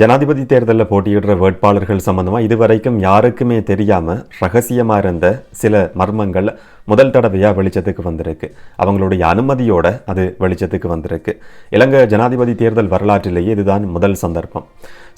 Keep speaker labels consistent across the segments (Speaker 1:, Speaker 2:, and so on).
Speaker 1: ஜனாதிபதி தேர்தலில் போட்டியிடுற வேட்பாளர்கள் சம்பந்தமாக இதுவரைக்கும் யாருக்குமே தெரியாமல் ரகசியமாக இருந்த சில மர்மங்கள் முதல் தடவையாக வெளிச்சத்துக்கு வந்திருக்கு. அவங்களுடைய அனுமதியோட அது வெளிச்சத்துக்கு வந்திருக்கு. இலங்கை ஜனாதிபதி தேர்தல் வரலாற்றிலேயே இதுதான் முதல் சந்தர்ப்பம்.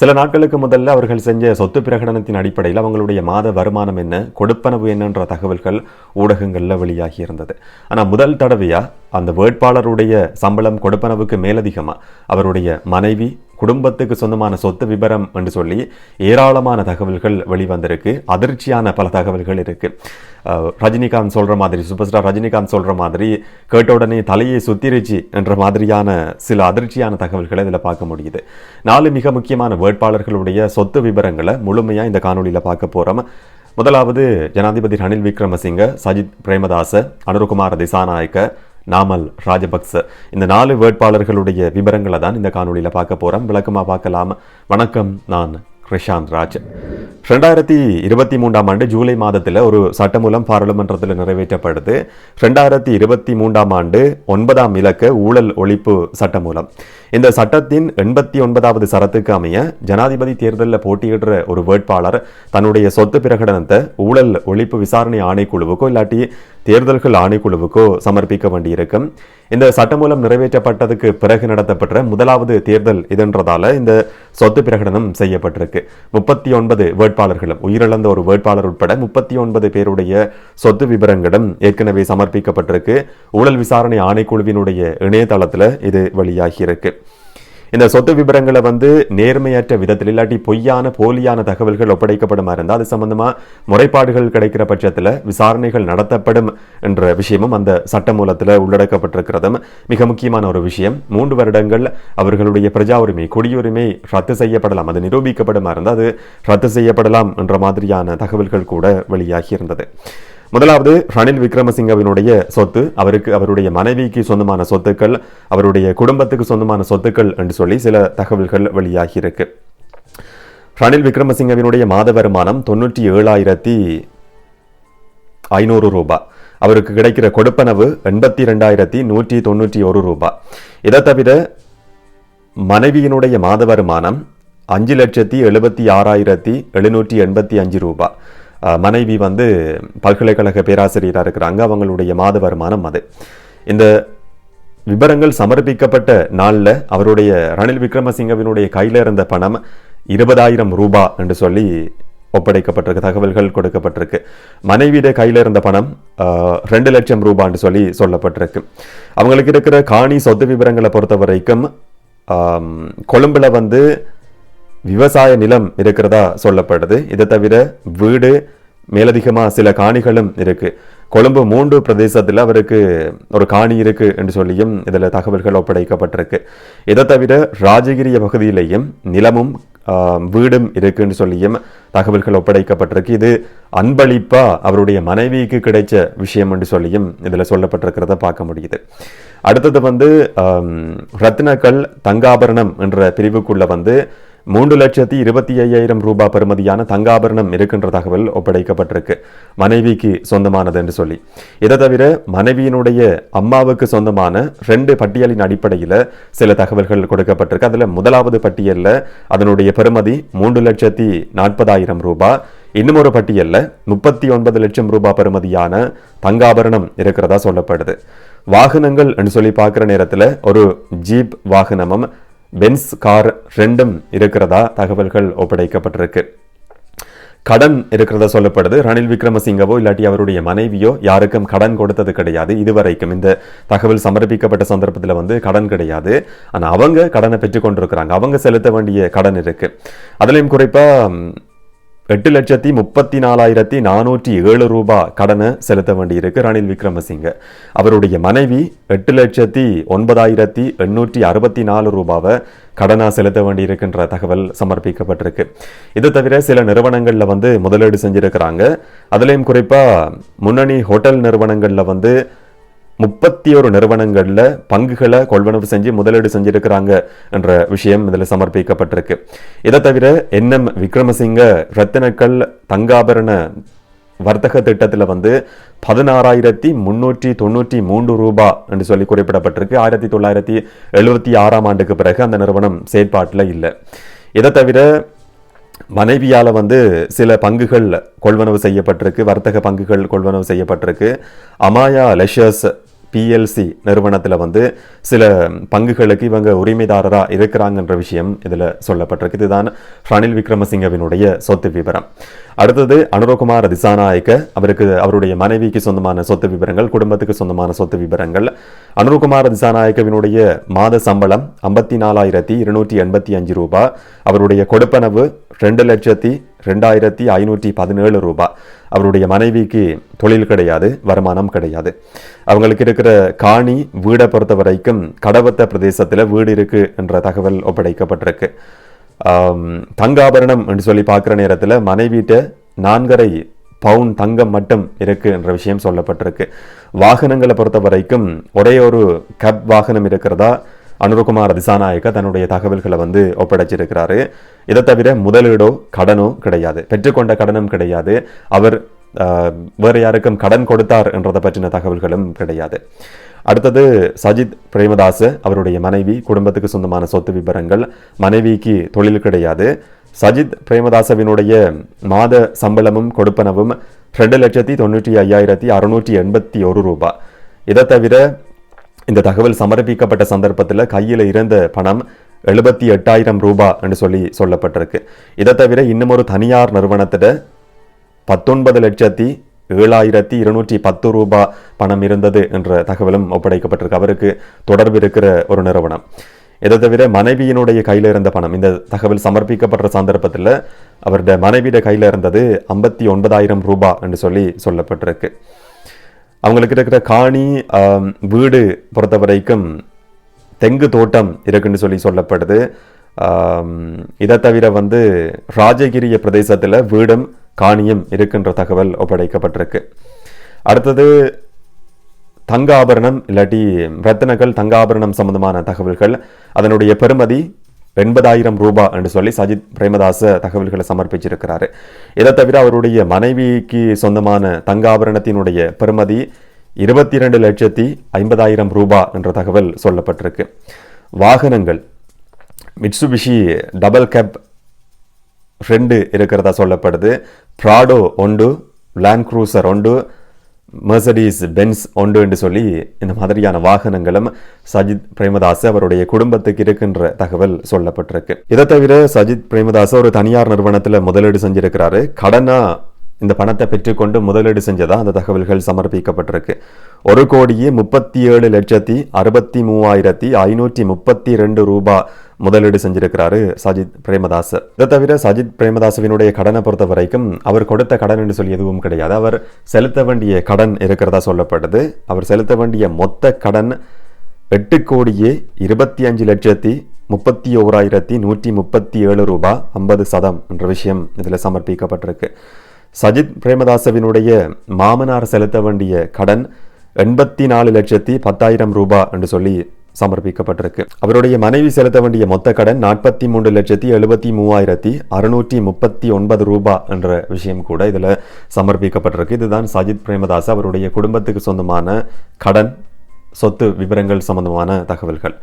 Speaker 1: சில நாட்களுக்கு முதல்ல அவர்கள் செஞ்ச சொத்து பிரகடனத்தின் அடிப்படையில் அவங்களுடைய மாத வருமானம் என்ன கொடுப்பனவு என்னன்ற தகவல்கள் ஊடகங்களில் வெளியாகி இருந்தது. ஆனால் முதல் தடவையாக அந்த வேட்பாளருடைய சம்பளம் கொடுப்பனவுக்கு மேலதிகமாக அவருடைய மனைவி குடும்பத்துக்கு சொந்தமான சொத்து விபரம் என்று சொல்லி ஏராளமான தகவல்கள் வெளிவந்திருக்கு. அதிர்ச்சியான பல தகவல்கள் இருக்குது ரஜினிகாந்த் சொல்கிற மாதிரி சூப்பர் ஸ்டார் ரஜினிகாந்த் சொல்கிற மாதிரி கேட்ட உடனே தலையை சுத்திருச்சு என்ற மாதிரியான சில அதிர்ச்சியான தகவல்களை இதில் பார்க்க முடியுது. நாலு மிக முக்கியமான வேட்பாளர்களுடைய சொத்து விபரங்களை முழுமையாக இந்த காணொளியில் பார்க்க போகிறோம் முதலாவது ஜனாதிபதி ரணில் விக்ரமசிங்க சஜித் பிரேமதாச அனுருகுமார் திசாநாயக்க நாமல் ராஜபக்ச. இந்த நாலு வேட்பாளர்களுடைய விவரங்களை தான் இந்த காணொலியில் பார்க்க போகிறோம் விளக்கமாக பார்க்கலாம். வணக்கம் நான் கிருஷாந்த் ராஜ். ரெண்டாயிரத்தி இருபத்தி மூன்றாம் ஆண்டு ஜூலை மாதத்தில் ஒரு சட்டமூலம் பாராளுமன்றத்தில் நிறைவேற்றப்படுது. ரெண்டாயிரத்தி இருபத்தி மூன்றாம் ஆண்டு ஒன்பதாம் இலக்க ஊழல் ஒழிப்பு சட்டமூலம். இந்த சட்டத்தின் எண்பத்தி ஒன்பதாவது சரத்துக்கு அமைய ஜனாதிபதி தேர்தலில் போட்டியிடுற ஒரு வேட்பாளர் தன்னுடைய சொத்து பிரகடனத்தை ஊழல் ஒழிப்பு விசாரணை ஆணைக்குழுவுக்கோ இல்லாட்டி தேர்தல்கள் ஆணைக்குழுவுக்கோ சமர்ப்பிக்க வேண்டியிருக்கும். இந்த சட்டமூலம் நிறைவேற்றப்பட்டதுக்கு பிறகு நடத்தப்பட்ட முதலாவது தேர்தல் இதுன்றதால இந்த சொத்து பிரகடனம் செய்யப்பட்டிருக்கு. முப்பத்தி ஒன்பது வேட்பாளர்களும் உயிரிழந்த ஒரு வேட்பாளர் உட்பட முப்பத்தி ஒன்பது பேருடைய சொத்து விவரங்களும் ஏற்கனவே சமர்ப்பிக்கப்பட்டிருக்கு. ஊழல் விசாரணை ஆணைக்குழுவினுடைய இணையதளத்தில் இது வெளியாகியிருக்கு. இந்த சொத்து விவரங்களை வந்து நேர்மையற்ற விதத்தில் இல்லாட்டி பொய்யான போலியான தகவல்கள் ஒப்படைக்கப்படுமா இருந்தால் அது சம்பந்தமா முறைப்பாடுகள் கிடைக்கிற பட்சத்தில் விசாரணைகள் நடத்தப்படும் என்ற விஷயமும் அந்த சட்டமூலத்தில் உள்ளடக்கப்பட்டிருக்கிறதும் மிக முக்கியமான ஒரு விஷயம். மூன்று வருடங்கள் அவர்களுடைய பிரஜா உரிமை குடியுரிமை ரத்து செய்யப்படலாம். அது நிரூபிக்கப்படுமா இருந்தால் அது ரத்து செய்யப்படலாம் என்ற மாதிரியான தகவல்கள் கூட வெளியாகி இருந்தது. முதலாவது ரணில் விக்ரமசிங்கவினுடைய சொத்து அவருக்கு அவருடைய மனைவிக்கு சொந்தமான சொத்துக்கள் அவருடைய குடும்பத்துக்கு சொந்தமான சொத்துக்கள் என்று சொல்லி சில தகவல்கள் வெளியாகி இருக்கு ரணில் விக்ரமசிங்கவினுடைய மாத வருமானம் தொண்ணூற்றி ஏழாயிரத்தி ஐநூறு ரூபாய் அவருக்கு கிடைக்கிற கொடுப்பனவு எண்பத்தி ரெண்டாயிரத்தி நூற்றி தொண்ணூற்றி ஒரு ரூபாய் இதை தவிர மனைவியினுடைய மாத வருமானம் அஞ்சு லட்சத்தி எழுபத்தி ஆறாயிரத்தி எழுநூற்றி எண்பத்தி அஞ்சு ரூபாய் மனைவி வந்து பல்கலைக்கழக பேராசிரியராக இருக்கிறாங்க அவங்களுடைய மாத வருமானம் அது. இந்த விபரங்கள் சமர்ப்பிக்கப்பட்ட நாளில் அவருடைய ரணில் விக்ரமசிங்கவினுடைய கையில் இருந்த பணம் இருபதாயிரம் ரூபாய் என்று சொல்லி ஒப்படைக்கப்பட்டிருக்கு தகவல்கள் கொடுக்கப்பட்டிருக்கு. மனைவியிட கையில் இருந்த பணம் ரெண்டு லட்சம் ரூபான்னு சொல்லி சொல்லப்பட்டிருக்கு. அவங்களுக்கு இருக்கிற காணி சொத்து விவரங்களை பொறுத்த வரைக்கும் கொழும்பில் வந்து விவசாய நிலம் இருக்கிறதா சொல்லப்படுது. இதை தவிர வீடு மேலதிகமாக சில காணிகளும் இருக்குது கொழும்பு மூன்று பிரதேசத்தில் அவருக்கு ஒரு காணி இருக்கு என்று சொல்லியும் இதில் தகவல்கள் ஒப்படைக்கப்பட்டிருக்கு. இதை தவிர ராஜகிரிய பகுதியிலேயும் நிலமும் வீடும் இருக்குன்னு சொல்லியும் தகவல்கள் ஒப்படைக்கப்பட்டிருக்கு. இது அன்பளிப்பா அவருடைய மனைவிக்கு கிடைச்ச விஷயம் என்று சொல்லியும் இதில் சொல்லப்பட்டிருக்கிறத பார்க்க முடியுது. அடுத்தது வந்து ரத்னக்கல் தங்காபரணம் என்ற பிரிவுக்குள்ளே வந்து மூன்று லட்சத்தி இருபத்தி ஐயாயிரம் ரூபாய் பெறுமதியான தங்காபரணம் இருக்கின்ற தகவல் ஒப்படைக்கப்பட்டிருக்கு. மனைவிக்கு சொந்தமானது என்று சொல்லி. இதை தவிர மனைவியினுடைய அம்மாவுக்கு சொந்தமான ரெண்டு பட்டியலின் அடிப்படையில் சில தகவல்கள் கொடுக்கப்பட்டிருக்கு. அதில் முதலாவது பட்டியலில் அதனுடைய பெறுமதி மூன்று லட்சத்தி நாற்பதாயிரம் ரூபாய். இன்னும் ஒரு பட்டியலில் முப்பத்தி ஒன்பது லட்சம் ரூபாய் பெறுமதியான தங்காபரணம் இருக்கிறதா சொல்லப்படுது. வாகனங்கள் என்று சொல்லி பார்க்குற நேரத்தில் ஒரு ஜீப் வாகனமும் பென்ஸ் கார் ரெண்டும் இருக்கிறதா? தகவல்கள் ஒப்படைக்கப்பட்டிருக்கு. கடன் இருக்கிறத சொல்லப்படுது. ரணில் விக்ரமசிங்கவோ இல்லாட்டி அவருடைய மனைவியோ யாருக்கும் கடன் கொடுத்தது கிடையாது. இதுவரைக்கும் இந்த தகவல் சமர்ப்பிக்கப்பட்ட சந்தர்ப்பத்தில் வந்து கடன் கிடையாது. ஆனால் அவங்க கடனை பெற்றுக்கொண்டிருக்கிறாங்க அவங்க செலுத்த வேண்டிய கடன் இருக்குது அதுலேயும் குறிப்பாக எட்டு லட்சத்தி முப்பத்தி நாலாயிரத்தி நானூற்றி ஏழு ரூபாய் கடனை செலுத்த வேண்டியிருக்கு ரணில் விக்ரமசிங்க. அவருடைய மனைவி எட்டு லட்சத்தி ஒன்பதாயிரத்தி எண்ணூற்றி அறுபத்தி நாலு ரூபாவை கடனாக செலுத்த வேண்டியிருக்கின்ற தகவல் சமர்ப்பிக்கப்பட்டிருக்கு. இது தவிர சில நிறுவனங்களில் வந்து முதலீடு செஞ்சுருக்கிறாங்க. அதுலேயும் குறிப்பாக முன்னணி ஹோட்டல் நிறுவனங்களில் வந்து முப்பத்தி ஒரு நிறுவனங்களில் பங்குகளை கொள்வனவு செஞ்சு முதலீடு செஞ்சிருக்கிறாங்க என்ற விஷயம் இதில் சமர்ப்பிக்கப்பட்டிருக்கு. இதை தவிர என்எம் விக்ரமசிங்க ரத்தினக்கல் தங்காபரண வர்த்தக திட்டத்தில் வந்து பதினாறாயிரத்தி முன்னூற்றி தொண்ணூற்றி மூன்று ரூபா என்று சொல்லி குறிப்பிடப்பட்டிருக்கு. ஆயிரத்தி தொள்ளாயிரத்தி எழுபத்தி ஆறாம் ஆண்டுக்கு பிறகு அந்த நிறுவனம் செயற்பாட்டில் இல்லை. இதை தவிர மனைவியால் வந்து சில பங்குகள் கொள்வனவு செய்யப்பட்டிருக்கு வர்த்தக பங்குகள் கொள்வனவு செய்யப்பட்டிருக்கு. அமாயா லெஷர்ஸ் பிஎல்சி நிறுவனத்தில் வந்து சில பங்குகளுக்கு இவங்க உரிமைதாரராக இருக்கிறாங்கன்ற விஷயம் இதில் சொல்லப்பட்டிருக்கு. இதுதான் ரணில் விக்ரமசிங்கவினுடைய சொத்து விவரம். அடுத்தது அனுரகுமார் திசாநாயக்க அவருக்கு அவருடைய மனைவிக்கு சொந்தமான சொத்து விவரங்கள் குடும்பத்துக்கு சொந்தமான சொத்து விவரங்கள். அனுரகுமார் திசாநாயக்கவினுடைய மாத சம்பளம் ஐம்பத்தி நாலாயிரத்தி இருநூற்றி எண்பத்தி அஞ்சு ரூபாய் அவருடைய கொடுப்பனவு ரெண்டு லட்சத்தி ரெண்டாயிரத்தி ஐநூற்றி பதினேழு ரூபாய் அவருடைய மனைவிக்கு தொழில் கிடையாது வருமானம் கிடையாது. அவங்களுக்கு இருக்கிற காணி வீடை பொறுத்த வரைக்கும் கடவத்த பிரதேசத்தில் வீடு இருக்குது என்ற தகவல் ஒப்படைக்கப்பட்டிருக்கு. தங்காபரணம் என்று சொல்லி பார்க்குற நேரத்தில் மனைவிட்ட நான்கரை பவுன் தங்கம் மட்டும் இருக்கு என்ற விஷயம் சொல்லப்பட்டிருக்கு. வாகனங்களை பொறுத்த வரைக்கும் ஒரே ஒரு கப் வாகனம் இருக்கிறதா? அனுரகுமார் திசாநாயக்க தன்னுடைய தகவல்களை வந்து ஒப்படைச்சிருக்கிறாரு. இதை தவிர முதலீடோ கடனோ கிடையாது. பெற்றுக்கொண்ட கடனும் கிடையாது. அவர் வேறு யாருக்கும் கடன் கொடுத்தார் என்றதை பற்றின தகவல்களும் கிடையாது. அடுத்தது சஜித் பிரேமதாச அவருடைய மனைவி குடும்பத்துக்கு சொந்தமான சொத்து விபரங்கள் மனைவிக்கு தொழில் கிடையாது. சஜித் பிரேமதாசவினுடைய மாத சம்பளமும் கொடுப்பனவும் ரெண்டு லட்சத்தி தொண்ணூற்றி ஐயாயிரத்தி அறுநூற்றி எண்பத்தி ஒரு ரூபாய் இதை தவிர இந்த தகவல் சமர்ப்பிக்கப்பட்ட சந்தர்ப்பத்தில் கையில் இருந்த பணம் எழுபத்தி எட்டாயிரம் ரூபாய் என்று சொல்லி சொல்லப்பட்டிருக்கு. இதை தவிர இன்னும் ஒரு தனியார் நிறுவனத்திட பத்தொன்பது லட்சத்தி ஏழாயிரத்தி இருநூற்றி பத்து ரூபாய் பணம் இருந்தது என்ற தகவலும் ஒப்படைக்கப்பட்டிருக்கு. அவருக்கு தொடர்பு இருக்கிற ஒரு நிறுவனம். இதை தவிர மனைவியினுடைய கையில் இருந்த பணம். இந்த தகவல் சமர்ப்பிக்கப்பட்ட சந்தர்ப்பத்தில் அவருடைய மனைவியிட கையில் இருந்தது ஐம்பத்தி ஒன்பதாயிரம் ரூபாய் என்று சொல்லி சொல்லப்பட்டிருக்கு. அவங்களுக்கு இருக்கிற காணி வீடு பொறுத்த வரைக்கும் தெங்கு தோட்டம் இருக்குன்னு சொல்லி சொல்லப்படுது. இதை தவிர வந்து ராஜகிரிய பிரதேசத்தில் வீடும் காணியும் இருக்கின்ற தகவல் ஒப்படைக்கப்பட்டிருக்கு. அடுத்தது தங்க ஆபரணம் இல்லாட்டி ரத்தினங்கள் தங்க ஆபரணம் சம்பந்தமான தகவல்கள். அதனுடைய பெருமதி எண்பதாயிரம் ரூபாய் என்று சொல்லி சஜித் பிரேமதாச தகவல்களை சமர்ப்பிச்சிருக்கிறாரு. இதை தவிர அவருடைய மனைவிக்கு சொந்தமான தங்க ஆபரணத்தினுடைய பெறுமதி இருபத்தி இரண்டு லட்சத்தி ஐம்பதாயிரம் ரூபாய் என்ற தகவல் சொல்லப்பட்டிருக்கு. வாகனங்கள் மிட்சுபிஷி டபுள் கேப் ரெண்டு இருக்கிறதா சொல்லப்படுது. ப்ராடோ ஒன்று லேண்ட் க்ரூசர் ஒன்று மெர்சடிஸ் பென்ஸ் ஒன்று என்று சொல்லி இந்த மாதிரியான வாகனங்களும் சஜித் பிரேமதாஸ் அவருடைய குடும்பத்துக்கு இருக்கின்ற தகவல் சொல்லப்பட்டிருக்கு. இதை தவிர சஜித் பிரேமதாஸ் ஒரு தனியார் நிறுவனத்தில் முதலீடு செஞ்சிருக்கிறாரு. கடனா இந்த பணத்தை பெற்றுக்கொண்டு முதலீடு செஞ்சதா அந்த தகவல்கள் சமர்ப்பிக்கப்பட்டிருக்கு. ஒரு கோடியே முப்பத்தி ஏழு லட்சத்தி அறுபத்தி மூவாயிரத்தி ஐநூற்றி முப்பத்தி ரெண்டு ரூபாய் முதலீடு செஞ்சிருக்கிறாரு சஜித் பிரேமதாஸ். இதை தவிர சஜித் பிரேமதாசவினுடைய கடனை பொறுத்த வரைக்கும் அவர் கொடுத்த கடன் என்று சொல்லி எதுவும் கிடையாது. அவர் செலுத்த வேண்டிய கடன் இருக்கிறதா சொல்லப்படுது. அவர் செலுத்த வேண்டிய மொத்த கடன் எட்டு கோடியே இருபத்தி அஞ்சு லட்சத்தி முப்பத்தி ஓராயிரத்தி நூற்றி முப்பத்தி ஏழு ரூபாய் ஐம்பது சதம் என்ற விஷயம் இதில் சமர்ப்பிக்கப்பட்டிருக்கு. சஜித் பிரேமதாசவினுடைய மாமனார் செலுத்த வேண்டிய கடன் எண்பத்தி நாலு லட்சத்தி பத்தாயிரம் ரூபாய் என்று சொல்லி சமர்ப்பிக்கப்பட்டிருக்கு. அவருடைய மனைவி செலுத்த வேண்டிய மொத்த கடன் நாற்பத்தி மூன்று லட்சத்தி எழுபத்தி மூவாயிரத்தி அறுநூற்றி முப்பத்தி ஒன்பது ரூபாய் என்ற விஷயம் கூட இதில் சமர்ப்பிக்கப்பட்டிருக்கு. இதுதான் சஜித் பிரேமதாஸ் அவருடைய குடும்பத்துக்கு சொந்தமான கடன் சொத்து விவரங்கள் சம்பந்தமான தகவல்கள்.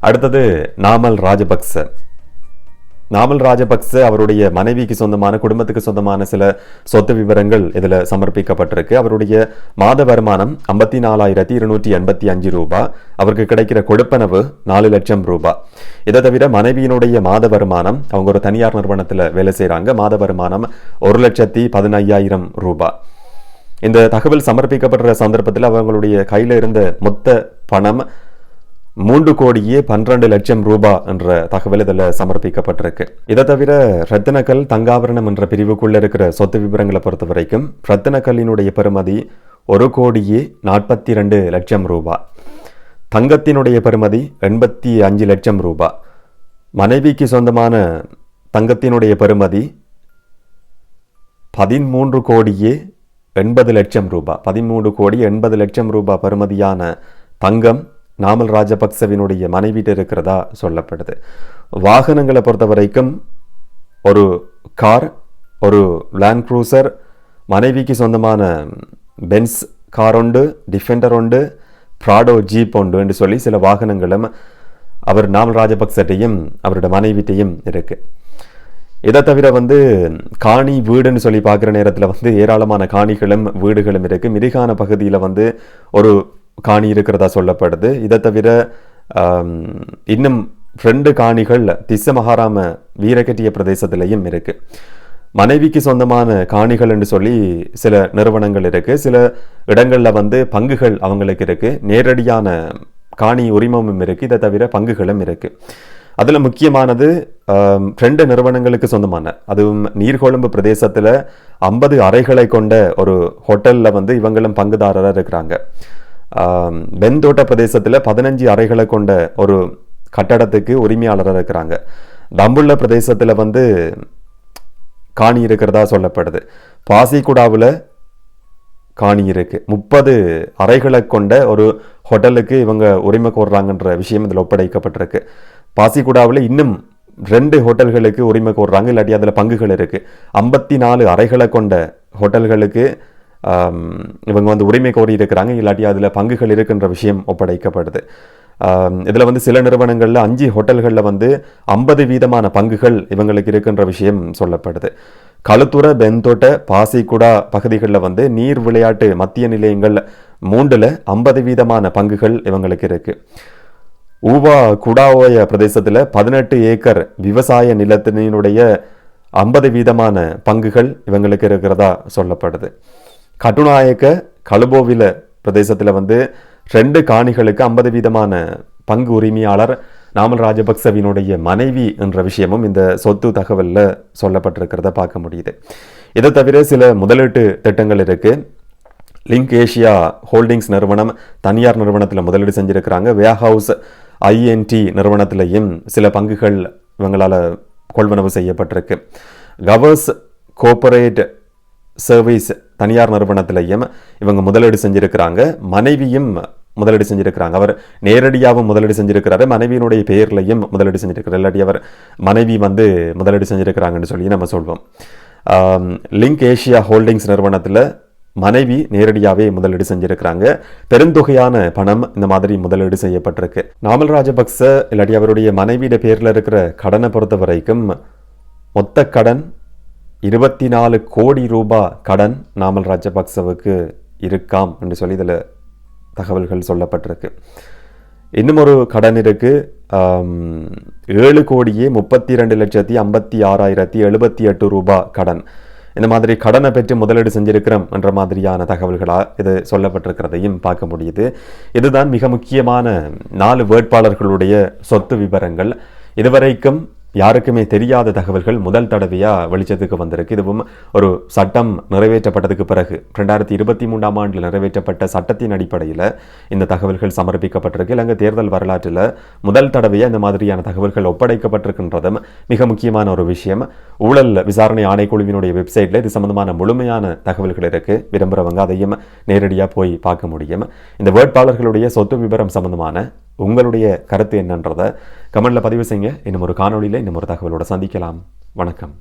Speaker 1: அடுத்தது நாமல் ராஜபக்ச. நாமல் ராஜபக்ச அவருடைய மனைவிக்கு சொந்தமான குடும்பத்துக்கு சொந்தமான சில சொத்து விவரங்கள் இதில் சமர்ப்பிக்கப்பட்டிருக்கு. அவருடைய மாத வருமானம் ஐம்பத்தி நாலாயிரத்தி இருநூற்றி எண்பத்தி அஞ்சு ரூபாய் அவருக்கு கிடைக்கிற கொடுப்பனவு நாலு லட்சம் ரூபாய் இதை தவிர மனைவியினுடைய மாத வருமானம் அவங்க ஒரு தனியார் நிறுவனத்தில் வேலை செய்கிறாங்க மாத வருமானம் ஒரு லட்சத்தி பதினையாயிரம் ரூபாய் இந்த தகவல் சமர்ப்பிக்கப்படுற சந்தர்ப்பத்தில் அவங்களுடைய கையில் இருந்த மொத்த பணம் மூன்று கோடியே பன்னிரண்டு லட்சம் ரூபாய் என்ற தகவல் இதில் சமர்ப்பிக்கப்பட்டிருக்கு. இதை தவிர ரத்தினக்கல் தங்காபரணம் என்ற பிரிவுக்குள்ள இருக்கிற சொத்து விவரங்களை பொறுத்த வரைக்கும் ரத்தினக்கல்லினுடைய பெறுமதி ஒரு கோடியே நாற்பத்தி ரெண்டு லட்சம் ரூபா. தங்கத்தினுடைய பெறுமதி எண்பத்தி அஞ்சு லட்சம் ரூபா. மனைவிக்கு சொந்தமான தங்கத்தினுடைய பெறுமதி பதிமூன்று கோடியே எண்பது லட்சம் ரூபாய் பதிமூன்று கோடி எண்பது லட்சம் ரூபாய் பெறுமதியான தங்கம் நாமல் ராஜபக்சவினுடைய மனைவிட்டு இருக்கிறதா சொல்லப்படுது. வாகனங்களை பொறுத்த வரைக்கும் ஒரு கார் ஒரு லேண்ட் க்ரூசர் மனைவிக்கு சொந்தமான பென்ஸ் கார் உண்டு டிஃபெண்டர் உண்டு ப்ராடோ ஜீப் உண்டு என்று சொல்லி சில வாகனங்களும் அவர் நாமல் ராஜபக்சட்டையும் அவருடைய மனைவிட்டையும் இருக்குது இதை தவிர வந்து காணி வீடுன்னு சொல்லி பார்க்குற நேரத்தில் வந்து ஏராளமான காணிகளும் வீடுகளும் இருக்குது மிருகான பகுதியில் வந்து ஒரு காணி இருக்கிறதா சொல்லப்படுது. இதை தவிர இன்னும் ரெண்டு காணிகள் திஸ்ஸ மகாராம வீரகட்டிய பிரதேசத்திலையும் இருக்குது மனைவிக்கு சொந்தமான காணிகள் என்று சொல்லி சில நிறுவனங்கள் இருக்குது சில இடங்களில் வந்து பங்குகள் அவங்களுக்கு இருக்குது நேரடியான காணி உரிமமும் இருக்குது இதை தவிர பங்குகளும் இருக்குது அதில் முக்கியமானது ஃப்ரெண்டு ரெண்டு நிறுவனங்களுக்கு சொந்தமான அதுவும் நீர்கொழும்பு பிரதேசத்தில் ஐம்பது அறைகளை கொண்ட ஒரு ஹோட்டலில் வந்து இவங்களும் பங்குதாரராக இருக்கிறாங்க. வெந்தோட்ட பிரதேசத்தில் பதினஞ்சு அறைகளை கொண்ட ஒரு கட்டடத்துக்கு உரிமையாளராக இருக்கிறாங்க. தம்புள்ள பிரதேசத்தில் வந்து காணி இருக்கிறதா சொல்லப்படுது. பாசிக்குடாவில் காணி இருக்குது முப்பது அறைகளை கொண்ட ஒரு ஹோட்டலுக்கு இவங்க உரிமை கோர்றாங்கன்ற விஷயம் இதில் ஒப்படைக்கப்பட்டிருக்கு. பாசிக்குடாவில் இன்னும் ரெண்டு ஹோட்டல்களுக்கு உரிமை கோர்றாங்க இல்லாட்டி அதில் பங்குகள் இருக்குது ஐம்பத்தி நாலு அறைகளை கொண்ட ஹோட்டல்களுக்கு இவங்க வந்து உரிமை கோரி இருக்கிறாங்க இல்லாட்டி அதில் பங்குகள் இருக்கின்ற விஷயம் ஒப்படைக்கப்படுது. இதில் வந்து சில நிறுவனங்களில் அஞ்சு ஹோட்டல்களில் வந்து ஐம்பது வீதமான பங்குகள் இவங்களுக்கு இருக்கின்ற விஷயம் சொல்லப்படுது. களுத்துற பெந்தோட்ட பாசிக்குடா பகுதிகளில் வந்து நீர் விளையாட்டு மத்திய நிலையங்கள் மூன்றில் ஐம்பது வீதமான பங்குகள் இவங்களுக்கு இருக்குது ஊவா குடாவோய பிரதேசத்தில் பதினெட்டு ஏக்கர் விவசாய நிலத்தினுடைய ஐம்பது வீதமான பங்குகள் இவங்களுக்கு இருக்கிறதா சொல்லப்படுது. கட்டுநாயக்க கலுபோவில பிரதேசத்தில் வந்து ரெண்டு காணிகளுக்கு ஐம்பது வீதமான பங்கு உரிமையாளர் நாமல் ராஜபக்சவினுடைய மனைவி என்ற விஷயமும் இந்த சொத்து தகவலில் சொல்லப்பட்டிருக்கிறத பார்க்க முடியுது. இதை தவிர சில முதலீட்டு திட்டங்கள் இருக்கு. லிங்க் ஏஷியா ஹோல்டிங்ஸ் நிறுவனம் தனியார் நிறுவனத்தில் முதலீடு செஞ்சுருக்கிறாங்க. வேர்ஹவுஸ் ஐஎன்டி நிறுவனத்திலையும் சில பங்குகள் இவங்களால் கொள்வனவு செய்யப்பட்டிருக்கு. கவர்ஸ் கோப்பரேட் சர்வீஸ் தனியார் நிறுவனத்திலையும் இவங்க முதலீடு செஞ்சுருக்கிறாங்க. மனைவியும் முதலீடு செஞ்சுருக்கிறாங்க. அவர் நேரடியாகவும் முதலீடு செஞ்சுருக்கிறாரு. மனைவியினுடைய பெயர்லையும் முதலீடு செஞ்சுருக்கிறார். இல்லாட்டி அவர் மனைவி வந்து முதலீடு செஞ்சுருக்கிறாங்கன்னு சொல்லி நம்ம சொல்வோம். லிங்க் ஏஷியா ஹோல்டிங்ஸ் நிறுவனத்தில் மனைவி நேரடியாகவே முதலீடு செஞ்சுருக்கிறாங்க. பெருந்தொகையான பணம் இந்த மாதிரி முதலீடு செய்யப்பட்டிருக்கு. நாமல் ராஜபக்ச இல்லாட்டி அவருடைய மனைவியிட பேரில் இருக்கிற கடனை பொறுத்த வரைக்கும் மொத்த கடன் இருபத்தி நாலு கோடி ரூபாய் கடன் நாமல் ராஜபக்சவுக்கு இருக்காம் என்று சொல்லி இதில் தகவல்கள் சொல்லப்பட்டிருக்கு. இன்னும் ஒரு கடன் இருக்குது ஏழு கோடியே முப்பத்தி ரெண்டு லட்சத்தி ஐம்பத்தி ஆறாயிரத்தி எழுபத்தி எட்டு ரூபாய் கடன். இந்த மாதிரி கடனை பெற்று முதலீடு செஞ்சிருக்கிறோம் என்ற மாதிரியான தகவல்களாக இது சொல்லப்பட்டிருக்கிறதையும் பார்க்க முடியுது. இதுதான் மிக முக்கியமான நாலு வேட்பாளர்களுடைய சொத்து விவரங்கள். இதுவரைக்கும் யாருக்குமே தெரியாத தகவல்கள் முதல் தடவையாக வெளிச்சத்துக்கு வந்திருக்கு. இதுவும் ஒரு சட்டம் நிறைவேற்றப்பட்டதுக்கு பிறகு ரெண்டாயிரத்தி இருபத்தி மூன்றாம் ஆண்டில் நிறைவேற்றப்பட்ட சட்டத்தின் அடிப்படையில் இந்த தகவல்கள் சமர்ப்பிக்கப்பட்டிருக்கு. இலங்கை தேர்தல் வரலாற்றில் முதல் தடவையாக இந்த மாதிரியான தகவல்கள் ஒப்படைக்கப்பட்டிருக்கின்றதும் மிக முக்கியமான ஒரு விஷயம். ஊழல் விசாரணை ஆணைக்குழுவினுடைய வெப்சைட்டில் இது சம்பந்தமான முழுமையான தகவல்கள் இருக்குது விரும்புகிறவங்க அதையும் நேரடியாக போய் பார்க்க முடியும். இந்த வேட்பாளர்களுடைய சொத்து விவரம் சம்பந்தமான உங்களுடைய கருத்து என்னன்றதை கமெண்டில் பதிவு செய்யுங்க. இன்னும் ஒரு காணொலியில் இன்னும் ஒரு தகவலோட சந்திக்கலாம். வணக்கம்.